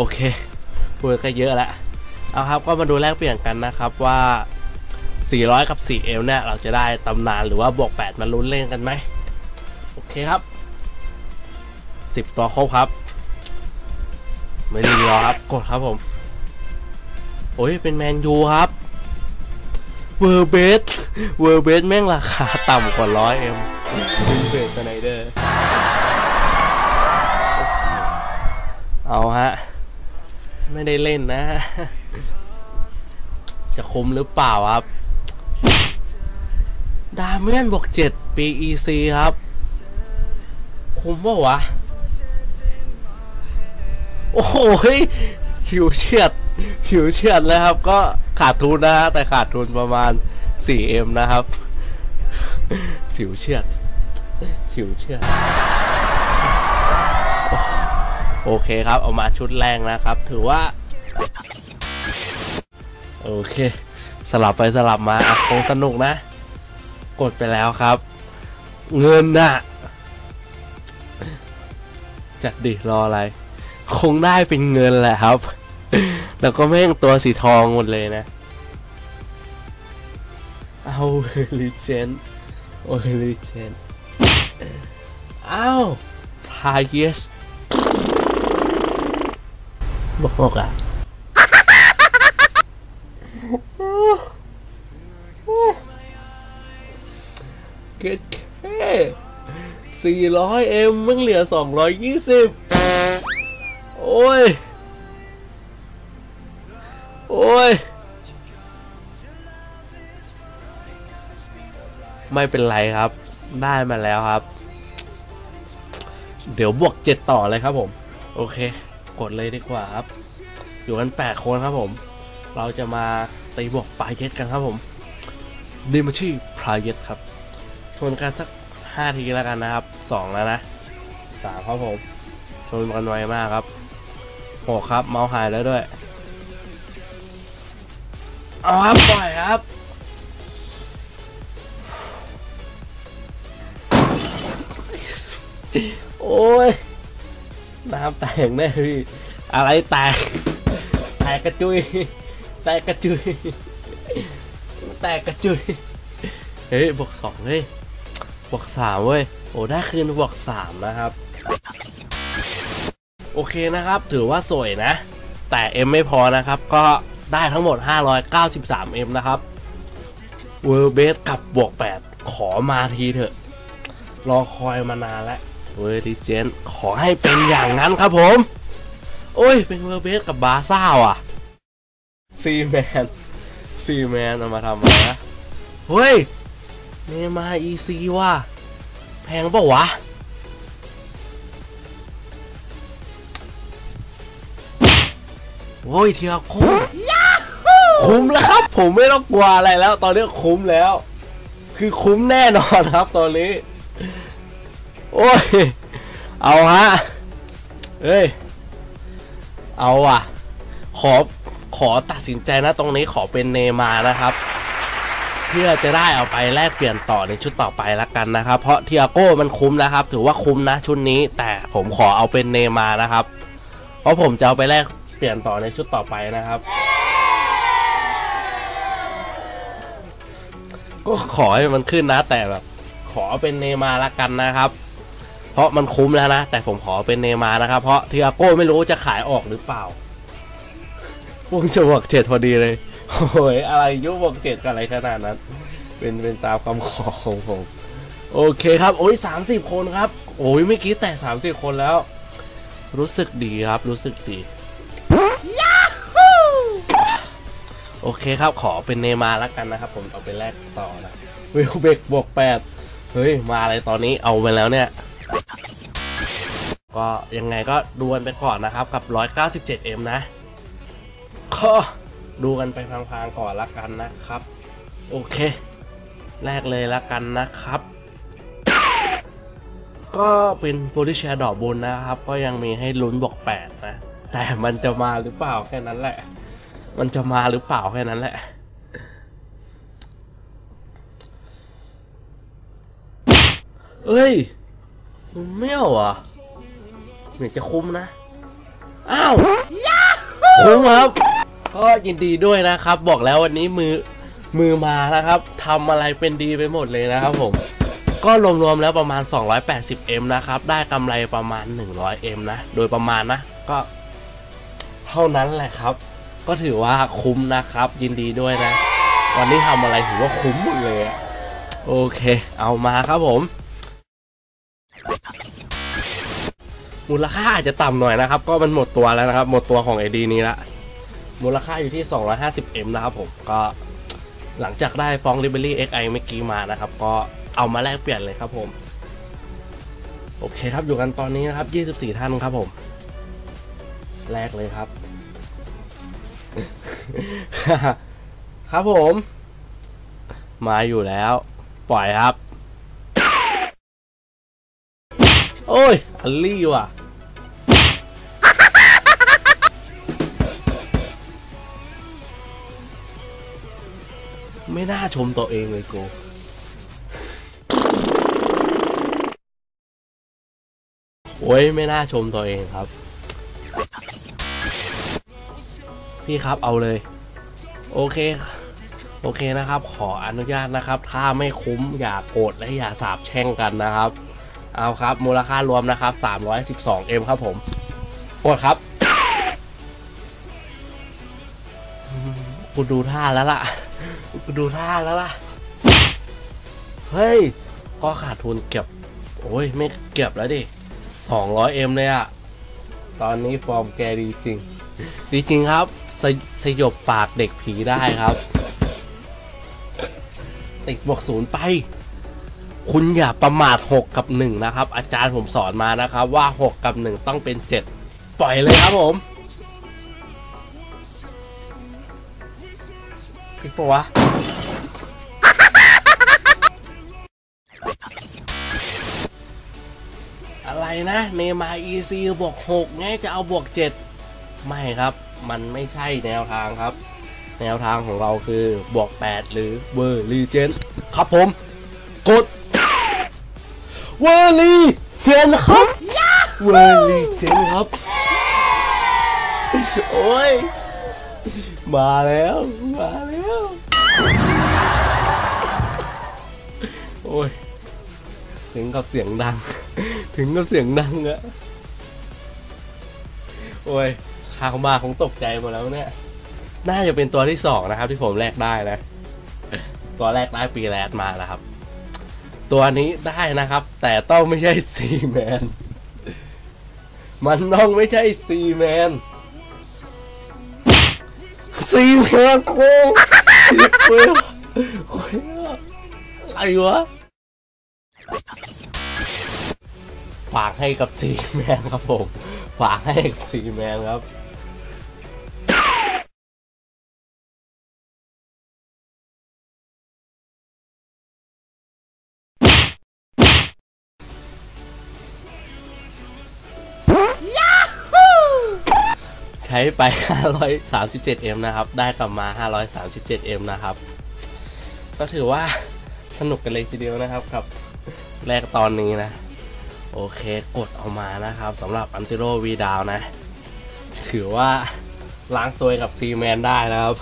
โอเคพูดก็เยอะแล้วเอาครับก็มาดูแลกเปลี่ยนกันนะครับว่า 400 กับ 4M เนี่ยเราจะได้ตำนานหรือว่าบวก 8 มาลุ้นเล่นกันไหมโอเคครับ 10 ตัวครบครับ ไม่ดีรอครับ กดครับผม โอ้ยเป็นแมนยูครับเวอร์เบสเวอร์เบสแม่งราคาต่ำกว่า 100M วินเฟสไนเดอร์ เอาฮะ ไม่ได้เล่นนะ จะคุ้มหรือเปล่าครับ ดาเมียนบวก7 PEC ครับ คุ้มปะวะ โอ้โหชิวเฉียด ชิวเฉียดเลยครับ ก็ขาดทุนนะฮะ แต่ขาดทุนประมาณ 4M นะครับสิวเฉียดสิวเฉียด โอเคครับเอามาชุดแรงนะครับ ถือว่า โอเค สลับไปสลับมาอะคงสนุกนะ กดไปแล้วครับ เงินน่ะ จัดดิรออะไร คงได้เป็นเงินแหละครับ แล้วก็แม่งตัวสีทองหมดเลยนะ เอาลิเจนโอ้ลิเจนอ้าวพาเยส บอกบอกอะเกตแค่สี่ร้อยเอ็มมึงเหลือสองร้อยยี่สิบโอ้ย โอ้ย ไม่เป็นไรครับ ได้มาแล้วครับ เดี๋ยวบวกเจ็ดต่อเลยครับผม โอเค กดเลยดีกว่าครับ อยู่กันแปดคนครับผม เราจะมาตีบวกปลายเย็ดกันครับผมดีมาที่พลายเย็ดครับชนกันสักห้าทีแล้วกันนะครับสองแล้วนะสามครับผมชนกันไวมากครับหกครับ เมาส์หายแล้วด้วย เอาครับ ปล่อยครับโอ้ย น้ำแตกแน่พี่อะไรแตก แตกกระจุย แตกกระจุย แตกกระจุย เฮ้ยบวกสองเฮ้ยบวกสามเว้ย โอ้ได้คืนบวกสามนะครับ โอเคนะครับ ถือว่าสวยนะ แต่เอ็มไม่พอนะครับ ก็ได้ทั้งหมด 593M นะครับเวอร์เบสกับบวก 8 ขอมาทีเถอะ รอคอยมานานแล้ว เวอร์ดิเจนขอให้เป็นอย่างนั้นครับผม โอ้ย เป็นเวอร์เบสกับบาซ่าว่ะซีแมนซีแมนเอามาทำอะไรนะเฮ้ยเนมาอีซีว่ะแพงปะวะโอ้ยเทียโคคุ้มแล้วครับ ผมไม่ต้องกลัวอะไรแล้ว ตอนนี้คุ้มแล้ว คือคุ้มแน่นอนครับตอนนี้ โอ้ย เอาฮะเอ้ย เอาอะ ขอ ขอตัดสินใจนะตรงนี้ขอเป็นเนมานะครับ เพื่อจะได้เอาไปแลกเปลี่ยนต่อในชุดต่อไปละกันนะครับ เพราะเทียโก้มันคุ้มนะครับ ถือว่าคุ้มนะชุดนี้ แต่ผมขอเอาเป็นเนมานะครับ เพราะผมจะเอาไปแลกเปลี่ยนต่อในชุดต่อไปนะครับก็ขอให้มันขึ้นนะแต่แบบ ขอเป็นเนมาละกันนะครับ ราะมันคุ้มแล้วนะ แต่ผมขอเป็นเนมานะครับ เพราะเทียโก้ไม่รู้จะขายออกหรือเปล่าพวกจะบอกเจ็ดพอดีเลยโอ้ยอะไรยุบอกเจ็ดกันอะไรขนาดนั้น เป็นเป็นตามคำขอของผมโอเคครับ โอ้ยสามสิบคนครับ โอ้ยไม่กี้แต่สามสิบคนแล้ว รู้สึกดีครับ รู้สึกดีโอเคครับ ขอเป็นเนมาแล้วกันนะครับ ผมเอาไปแลกต่อนะวิวเบกบวกแปดเฮ้ย มาอะไรตอนนี้เอาไปแล้วเนี่ย ก็ยังไงก็ดูกันไปก่อนนะครับกับ 197M นะก็ดูกันไปพางๆก่อนละกันนะครับ โอเค แรกเลยละกันนะครับ ก็เป็นโพลิเชียดอกบุญนะครับ ก็ยังมีให้ลุ้นบอกแปดนะ แต่มันจะมาหรือเปล่าแค่นั้นแหละ มันจะมาหรือเปล่าแค่นั้นแหละเอ้ยมันไม่เอาอะ เหมือนจะคุ้มนะ อ้าวคุ้มครับ ก็ยินดีด้วยนะครับ บอกแล้ววันนี้มือมือมานะครับทำอะไรเป็นดีไปหมดเลยนะครับผม ก็รวมๆแล้วประมาณ 280M นะครับ ได้กำไรประมาณ 100M นะ โดยประมาณนะ ก็ เท่านั้นแหละครับ ก็ถือว่าคุ้มนะครับ ยินดีด้วยนะ วันนี้ทำอะไรถือว่าคุ้มหมดเลยอะโอเค เอามาครับผม มูลค่าอาจจะต่ำหน่อยนะครับ ก็มันหมดตัวแล้วนะครับ หมดตัวของ AD นี้ละมูลค่าอยู่ที่ 250M นะครับผมก็หลังจากได้ฟอง Liberty XI เมื่อกี้มานะครับ ก็เอามาแลกเปลี่ยนเลยครับผม โอเคครับอยู่กันตอนนี้นะครับ 24 ท่านครับผม แรกเลยครับ ครับผม มาอยู่แล้ว ปล่อยครับ โอ้ยอัลลี่ว่ะ ไม่น่าชมตัวเองเลยโกโอ้ยไม่น่าชมตัวเองครับ พี่ครับเอาเลย โอเค โอเคนะครับ ขออนุญาตนะครับ ถ้าไม่คุ้มอย่าโกรธและอย่าสาบแช่งกันนะครับ เอาครับ มูลค่ารวมนะครับ 312M ครับผมกดครับอืมกูดูท่าแล้วล่ะ ดูท่าแล้วล่ะ เฮ้ย ก็ขาดทุนเก็บ โอ้ย ไม่เก็บแล้วดิ 200M เลยอะตอนนี้ฟอร์มแกดีจริง ดีจริงครับสยสยบปากเด็กผีได้ครับ ติดบวกศูนย์ไป คุณอย่าประมาท 6 กับ 1 นะครับ อาจารย์ผมสอนมานะครับว่า 6 กับ 1 ต้องเป็น 7 ปล่อยเลยครับผม ปะวะอะไรนะเนมาอีซีบวก6ไงจะเอาบวก 7 ไม่ครับ มันไม่ใช่แนวทางครับ แนวทางของเราคือบวก 8 หรือเวอร์ลีเจนครับผม กดเวอร์ลีเจนครับ เวอร์ลีเจนครับ โอ้ย มาแล้ว มาแล้ว โอ้ย ถึงกับเสียงดัง ถึงกับเสียงดังอะโอ้ยข้าวมาคงตกใจหมดแล้วเนี่ย น่าจะเป็นตัวที่สองนะครับ ที่ผมแลกได้นะ ตัวแรกได้ปีแรดมานะครับ ตัวนี้ได้นะครับ แต่ต้องไม่ใช่ซีแมน มันต้องไม่ใช่ซีแมน ซีแมนโค้งโอ้ยโอ้ยอะไรวะฝากให้กับซีแมนครับผมฝากให้กับซีแมนครับ ใช้ไป 537M นะครับ ได้กลับมา 537M นะครับ ก็ถือว่าสนุกกันเลยทีเดียวนะครับกับแรกตอนนี้นะ โอเคกดออกมานะครับสำหรับอันติโรวีดาวนะ ถือว่าล้างซวยกับซีแมนได้นะครับ